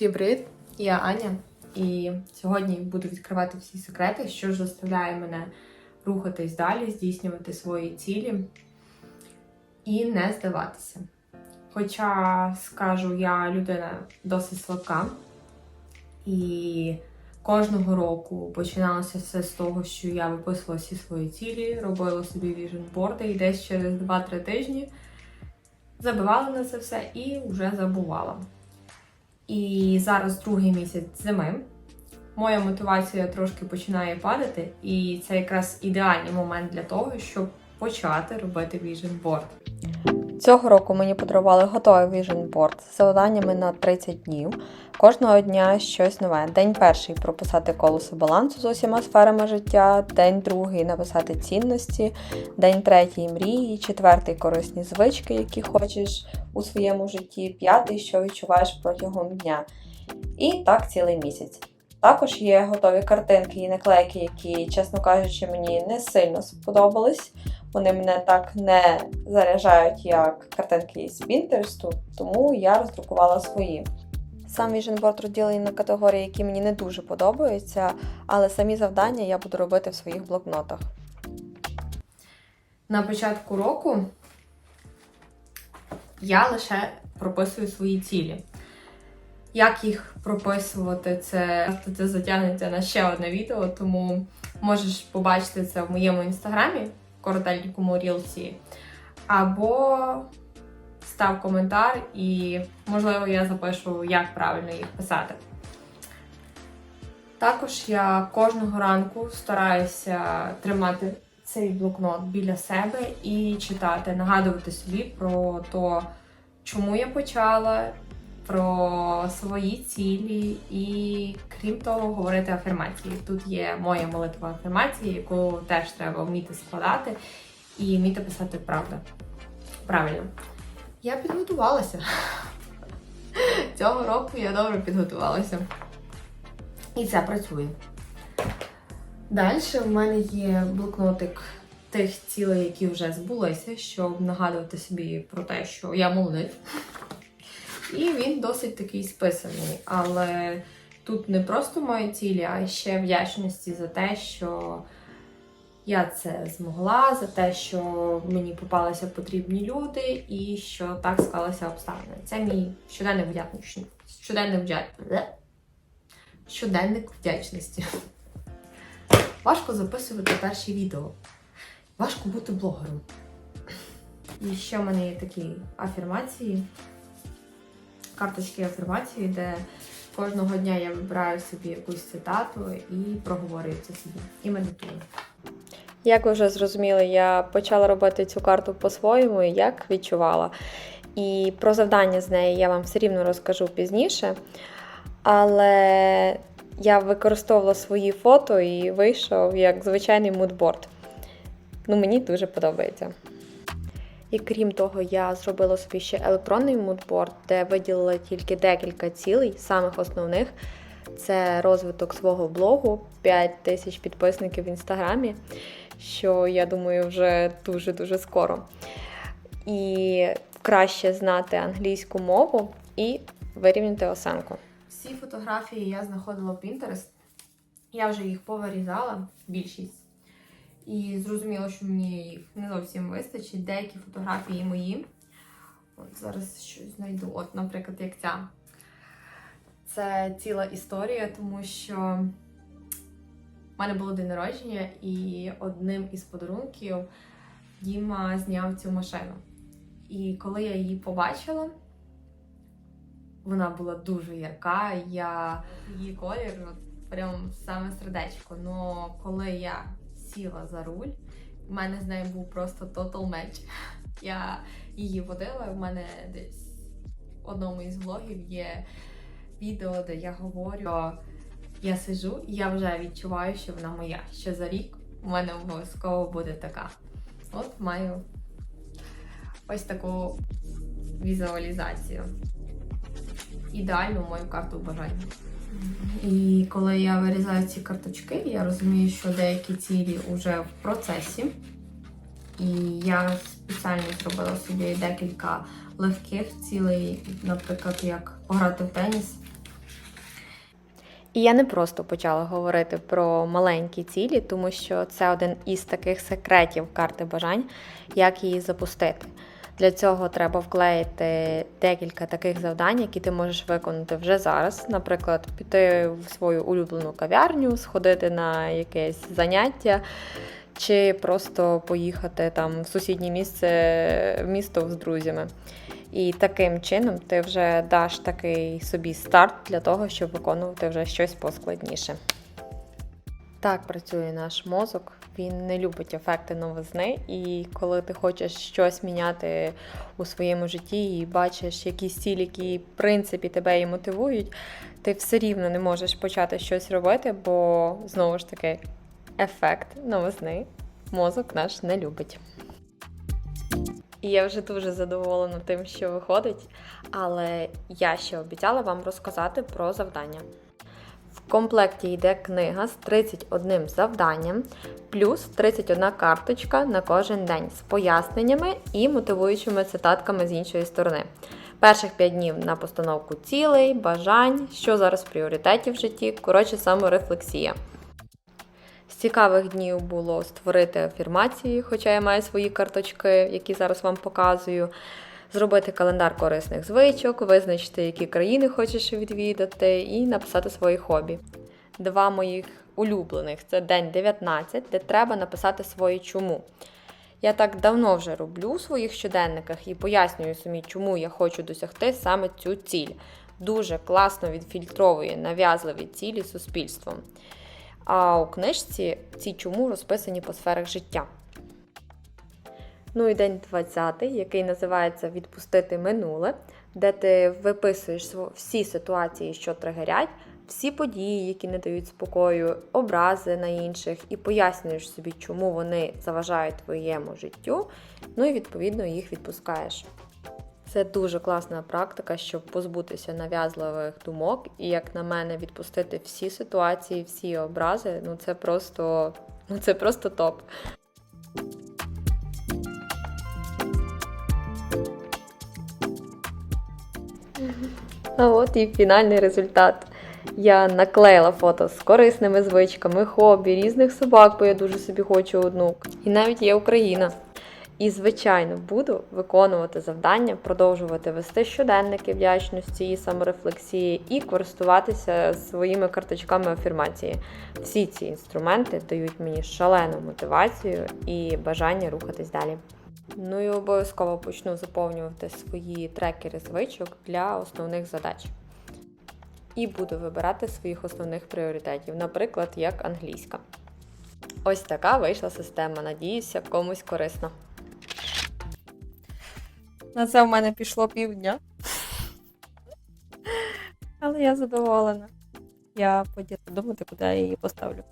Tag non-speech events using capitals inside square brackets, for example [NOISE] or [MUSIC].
Всім привіт! Я Аня, і сьогодні буду відкривати всі секрети, що ж заставляє мене рухатись далі, здійснювати свої цілі і не здаватися. Хоча, скажу, я людина досить слабка, і кожного року починалося все з того, що я виписувала всі свої цілі, робила собі віжн-борди, і десь через 2-3 тижні забивала на це все і вже забувала. І зараз другий місяць зими. Моя мотивація трошки починає падати, і це якраз ідеальний момент для того, щоб почати робити vision board. Цього року мені подарували готовий Vision Board з завданнями на 30 днів. Кожного дня щось нове. День перший прописати колесо балансу з усіма сферами життя, день другий написати цінності, день третій мрії, четвертий корисні звички, які хочеш у своєму житті, п'ятий, що відчуваєш протягом дня. І так цілий місяць. Також є готові картинки і наклейки, які, чесно кажучи, мені не сильно сподобались. Вони мене так не заряджають, як картинки з Pinterest, тому я роздрукувала свої. Сам Vision Board розділений на категорії, які мені не дуже подобаються, але самі завдання я буду робити в своїх блокнотах. На початку року я лише прописую свої цілі. Як їх прописувати, це, це затягнеться на ще одне відео, тому можеш побачити це в моєму інстаграмі, коротенькому рілці, або став коментар, і, можливо, я запишу, як правильно їх писати. Також я кожного ранку стараюся тримати цей блокнот біля себе і читати, нагадувати собі про те, чому я почала, про свої цілі, і крім того, говорити афірмації. Тут є моя молитва афірмації, яку теж треба вміти складати і вміти писати правду. Правильно. Я підготувалася. [LAUGHS] Цього року я добре підготувалася. І це працює. Далі в мене є блокнотик тих цілей, які вже збулися, щоб нагадувати собі про те, що я молодець. І він досить такий списаний. Але тут не просто мої цілі, а ще вдячності за те, що я це змогла, за те, що мені попалися потрібні люди, і що так склалися обставини. Це мій щоденник вдячності. Щоденник вдячності. Щоденник вдячності. Важко записувати перші відео. Важко бути блогером. І ще в мене є такі афірмації, карточки афірмації, де кожного дня я вибираю собі якусь цитату і проговорюю це собі. І медитую. Як ви вже зрозуміли, я почала робити цю карту по-своєму, як відчувала. І про завдання з неї я вам все рівно розкажу пізніше. Але я використовувала свої фото і вийшов як звичайний мудборд. Ну, мені дуже подобається. І крім того, я зробила собі ще електронний мудборд, де виділила тільки декілька цілей, самих основних. Це розвиток свого блогу, 5 тисяч підписників в інстаграмі, що я думаю, вже дуже-дуже скоро. І краще знати англійську мову і вирівняти осанку. Всі фотографії я знаходила в Pinterest. Я вже їх повирізала, більшість. І зрозуміла, що мені їх не зовсім вистачить. Деякі фотографії мої. От зараз щось знайду. От, наприклад, як ця. Це ціла історія, тому що в мене було день народження, і одним із подарунків Діма зняв цю машину. І коли я її побачила, вона була дуже ярка. Я її колір, от прям саме сердечко. Но коли я сіла за руль, в мене з нею був просто total match. [LAUGHS] Я її водила. В мене десь в одному із влогів є відео, де я говорю, я сижу і я вже відчуваю, що вона моя. Що за рік у мене обов'язково буде така. От маю ось таку візуалізацію. Ідеальну мою карту бажання. І коли я вирізаю ці карточки, я розумію, що деякі цілі вже в процесі. І я спеціально зробила собі декілька легких цілей, наприклад, як пограти в теніс. І я не просто почала говорити про маленькі цілі, тому що це один із таких секретів карти бажань, як її запустити. Для цього треба вклеїти декілька таких завдань, які ти можеш виконати вже зараз. Наприклад, піти в свою улюблену кав'ярню, сходити на якесь заняття, чи просто поїхати там в сусіднє місце місто з друзями. І таким чином ти вже даш такий собі старт для того, щоб виконувати вже щось поскладніше. Так працює наш мозок. Він не любить ефекти новизни, і коли ти хочеш щось міняти у своєму житті і бачиш якісь цілі, які в принципі тебе і мотивують, ти все рівно не можеш почати щось робити, бо знову ж таки ефект новизни мозок наш не любить. І я вже дуже задоволена тим, що виходить, але я ще обіцяла вам розказати про завдання. В комплекті йде книга з 31 завданням, плюс 31 карточка на кожен день з поясненнями і мотивуючими цитатками з іншої сторони. Перших 5 днів на постановку цілей, бажань, що зараз в пріоритеті в житті, коротше, саморефлексія. З цікавих днів було створити афірмації, хоча я маю свої карточки, які зараз вам показую. Зробити календар корисних звичок, визначити, які країни хочеш відвідати, і написати свої хобі. Два моїх улюблених це день 19, де треба написати своє чому. Я так давно вже роблю у своїх щоденниках і пояснюю собі, чому я хочу досягти саме цю ціль. Дуже класно відфільтровує нав'язливі цілі суспільством. А у книжці ці чому розписані по сферах життя. Ну і день 20, який називається Відпустити минуле, де ти виписуєш всі ситуації, що тригерять, всі події, які не дають спокою, образи на інших, і пояснюєш собі, чому вони заважають твоєму життю. Ну і відповідно їх відпускаєш. Це дуже класна практика, щоб позбутися нав'язливих думок, і, як на мене, відпустити всі ситуації, всі образи. Ну це просто, ну це просто топ. От і фінальний результат. Я наклеїла фото з корисними звичками, хобі, різних собак, бо я дуже собі хочу одну. І навіть є Україна. І, звичайно, буду виконувати завдання, продовжувати вести щоденники вдячності і саморефлексії, і користуватися своїми карточками афірмації. Всі ці інструменти дають мені шалену мотивацію і бажання рухатись далі. Ну і обов'язково почну заповнювати свої трекери звичок для основних задач. І буду вибирати своїх основних пріоритетів, наприклад, як англійська. Ось така вийшла система. Надіюся, комусь корисна. На це в мене пішло півдня. Але я задоволена. Я поділа думати, куди я її поставлю.